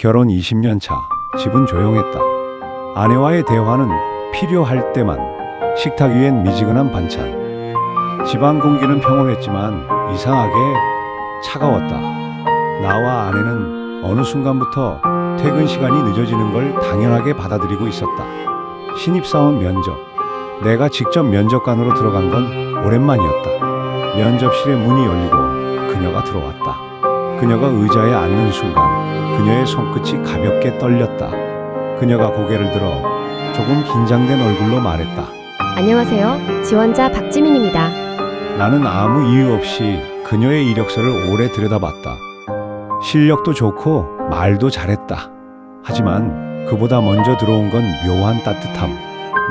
결혼 20년 차, 집은 조용했다. 아내와의 대화는 필요할 때만, 식탁 위엔 미지근한 반찬. 집안 공기는 평온했지만 이상하게 차가웠다. 나와 아내는 어느 순간부터 퇴근 시간이 늦어지는 걸 당연하게 받아들이고 있었다. 신입사원 면접. 내가 직접 면접관으로 들어간 건 오랜만이었다. 면접실에 문이 열리고 그녀가 들어왔다. 그녀가 의자에 앉는 순간 그녀의 손끝이 가볍게 떨렸다. 그녀가 고개를 들어 조금 긴장된 얼굴로 말했다. 안녕하세요. 지원자 박지민입니다. 나는 아무 이유 없이 그녀의 이력서를 오래 들여다봤다. 실력도 좋고 말도 잘했다. 하지만 그보다 먼저 들어온 건 묘한 따뜻함.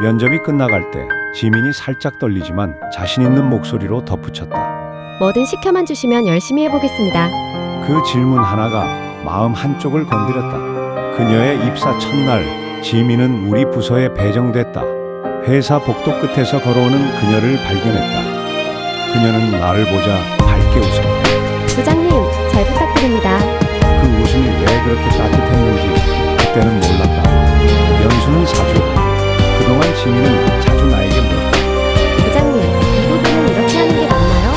면접이 끝나갈 때 지민이 살짝 떨리지만 자신 있는 목소리로 덧붙였다. 뭐든 시켜만 주시면 열심히 해보겠습니다. 그 질문 하나가 마음 한쪽을 건드렸다. 그녀의 입사 첫날 지민은 우리 부서에 배정됐다. 회사 복도 끝에서 걸어오는 그녀를 발견했다. 그녀는 나를 보자 밝게 웃었다. 부장님, 잘 부탁드립니다. 그 웃음이 왜 그렇게 따뜻했는지 그때는 몰랐다. 연수는 사주. 그동안 지민은 자주 나에게 물었다. 부장님, 이 부분은 이렇게 하는 게 맞나요?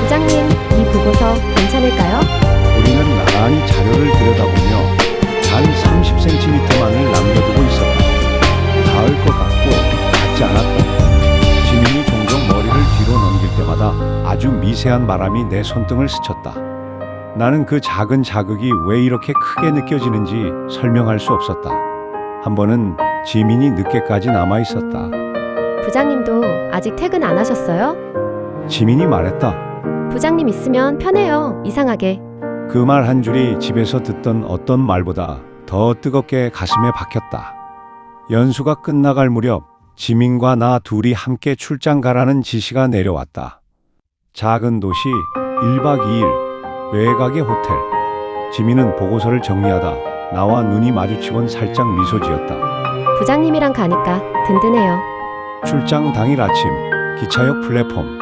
부장님, 이 보고서 괜찮을까요? 자료를 들여다보며 단 30cm만을 남겨두고 있었다. 닿을 것 같고 닿지 않았다. 지민이 종종 머리를 뒤로 넘길 때마다 아주 미세한 바람이 내 손등을 스쳤다. 나는 그 작은 자극이 왜 이렇게 크게 느껴지는지 설명할 수 없었다. 한 번은 지민이 늦게까지 남아 있었다. 부장님도 아직 퇴근 안 하셨어요? 지민이 말했다. 부장님 있으면 편해요. 이상하게. 그 말 한 줄이 집에서 듣던 어떤 말보다 더 뜨겁게 가슴에 박혔다. 연수가 끝나갈 무렵 지민과 나 둘이 함께 출장 가라는 지시가 내려왔다. 작은 도시 1박 2일 외곽의 호텔. 지민은 보고서를 정리하다 나와 눈이 마주치곤 살짝 미소 지었다. 부장님이랑 가니까 든든해요. 출장 당일 아침 기차역 플랫폼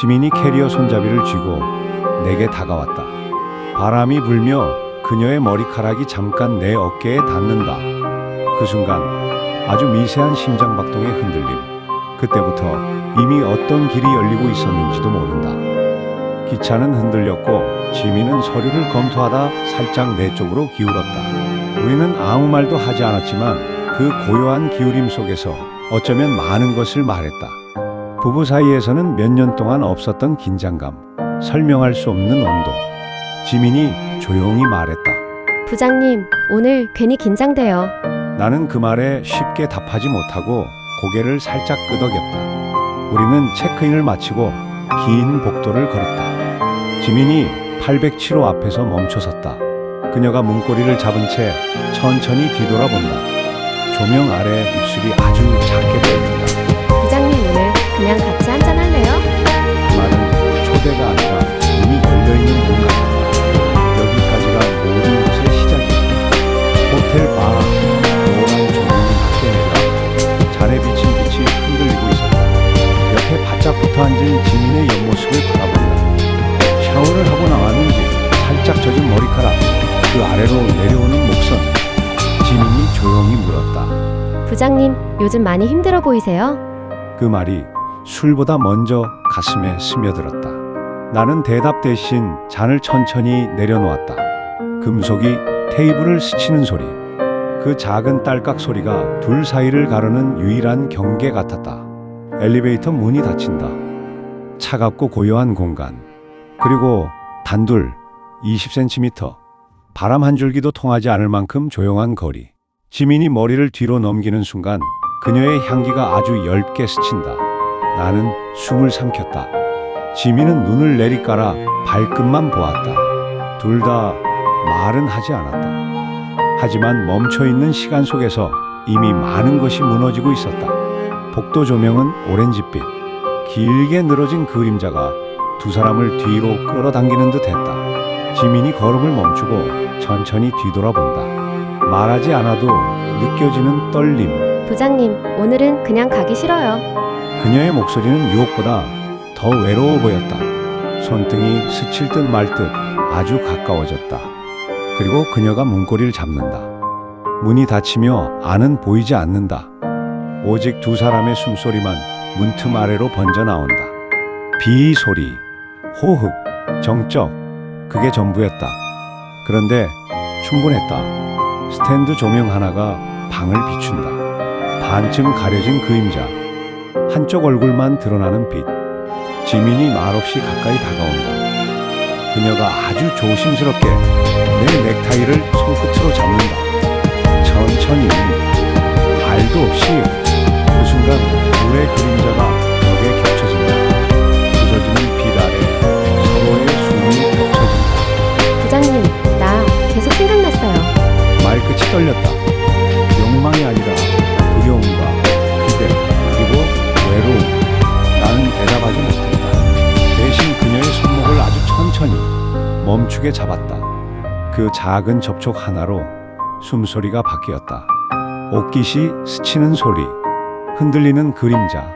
지민이 캐리어 손잡이를 쥐고 내게 다가왔다. 바람이 불며 그녀의 머리카락이 잠깐 내 어깨에 닿는다. 그 순간 아주 미세한 심장박동의 흔들림. 그때부터 이미 어떤 길이 열리고 있었는지도 모른다. 기차는 흔들렸고 지민은 서류를 검토하다 살짝 내 쪽으로 기울었다. 우리는 아무 말도 하지 않았지만 그 고요한 기울임 속에서 어쩌면 많은 것을 말했다. 부부 사이에서는 몇 년 동안 없었던 긴장감, 설명할 수 없는 온도. 지민이 조용히 말했다. 부장님, 오늘 괜히 긴장돼요. 나는 그 말에 쉽게 답하지 못하고 고개를 살짝 끄덕였다. 우리는 체크인을 마치고 긴 복도를 걸었다. 지민이 807호 앞에서 멈춰 섰다. 그녀가 문고리를 잡은 채 천천히 뒤돌아본다. 조명 아래 입술이 아주 작게 떨린다. 부장님 오늘 그냥 같이 한잔 머리카락, 그 아래로 내려오는 목선. 지민이 조용히 물었다. 부장님, 요즘 많이 힘들어 보이세요? 그 말이 술보다 먼저 가슴에 스며들었다. 나는 대답 대신 잔을 천천히 내려놓았다. 금속이 테이블을 스치는 소리. 그 작은 딸깍 소리가 둘 사이를 가르는 유일한 경계 같았다. 엘리베이터 문이 닫힌다. 차갑고 고요한 공간. 그리고 단둘 20cm. 바람 한 줄기도 통하지 않을 만큼 조용한 거리. 지민이 머리를 뒤로 넘기는 순간 그녀의 향기가 아주 엷게 스친다. 나는 숨을 삼켰다. 지민은 눈을 내리깔아 발끝만 보았다. 둘 다 말은 하지 않았다. 하지만 멈춰 있는 시간 속에서 이미 많은 것이 무너지고 있었다. 복도 조명은 오렌지빛. 길게 늘어진 그림자가 두 사람을 뒤로 끌어당기는 듯 했다. 지민이 걸음을 멈추고 천천히 뒤돌아본다. 말하지 않아도 느껴지는 떨림. 부장님, 오늘은 그냥 가기 싫어요. 그녀의 목소리는 유혹보다 더 외로워 보였다. 손등이 스칠 듯 말 듯 아주 가까워졌다. 그리고 그녀가 문고리를 잡는다. 문이 닫히며 안은 보이지 않는다. 오직 두 사람의 숨소리만 문틈 아래로 번져 나온다. 비 소리, 호흡, 정적, 그게 전부였다. 그런데 충분했다. 스탠드 조명 하나가 방을 비춘다. 반쯤 가려진 그림자, 한쪽 얼굴만 드러나는 빛. 지민이 말없이 가까이 다가온다. 그녀가 아주 조심스럽게 내 넥타이를 손끝으로 잡는다. 천천히, 말도 없이 그 순간 둘의 그림자가 벽에 겹쳐진다. 떨렸다. 욕망이 아니라 두려움과 기대 그리고 외로움. 나는 대답하지 못했다. 대신 그녀의 손목을 아주 천천히 멈추게 잡았다. 그 작은 접촉 하나로 숨소리가 바뀌었다. 옷깃이 스치는 소리, 흔들리는 그림자,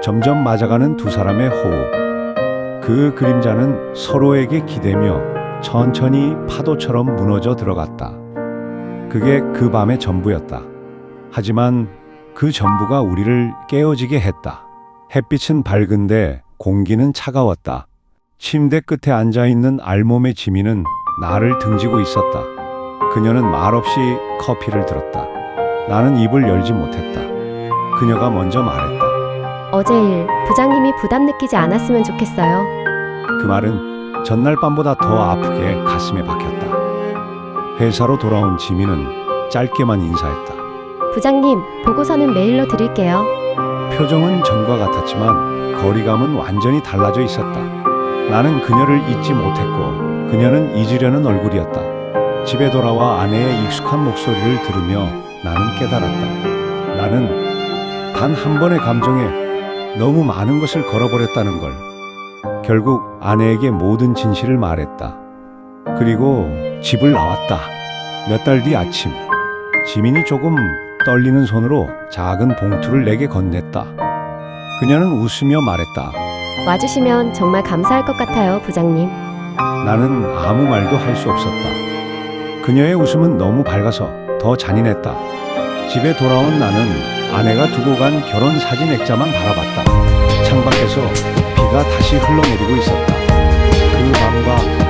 점점 맞아가는 두 사람의 호흡. 그 그림자는 서로에게 기대며 천천히 파도처럼 무너져 들어갔다. 그게 그 밤의 전부였다. 하지만 그 전부가 우리를 깨어지게 했다. 햇빛은 밝은데 공기는 차가웠다. 침대 끝에 앉아 있는 알몸의 지민은 나를 등지고 있었다. 그녀는 말없이 커피를 들었다. 나는 입을 열지 못했다. 그녀가 먼저 말했다. 어제 일, 부장님이 부담 느끼지 않았으면 좋겠어요. 그 말은 전날 밤보다 더 아프게 가슴에 박혔다. 회사로 돌아온 지민은 짧게만 인사했다. 부장님, 보고서는 메일로 드릴게요. 표정은 전과 같았지만 거리감은 완전히 달라져 있었다. 나는 그녀를 잊지 못했고 그녀는 잊으려는 얼굴이었다. 집에 돌아와 아내의 익숙한 목소리를 들으며 나는 깨달았다. 나는 단 한 번의 감정에 너무 많은 것을 걸어버렸다는 걸. 결국 아내에게 모든 진실을 말했다. 그리고 집을 나왔다. 몇 달 뒤 아침, 지민이 조금 떨리는 손으로 작은 봉투를 내게 건넸다. 그녀는 웃으며 말했다. 와주시면 정말 감사할 것 같아요, 부장님. 나는 아무 말도 할 수 없었다. 그녀의 웃음은 너무 밝아서 더 잔인했다. 집에 돌아온 나는 아내가 두고 간 결혼 사진 액자만 바라봤다. 창밖에서 비가 다시 흘러내리고 있었다. 그 밤과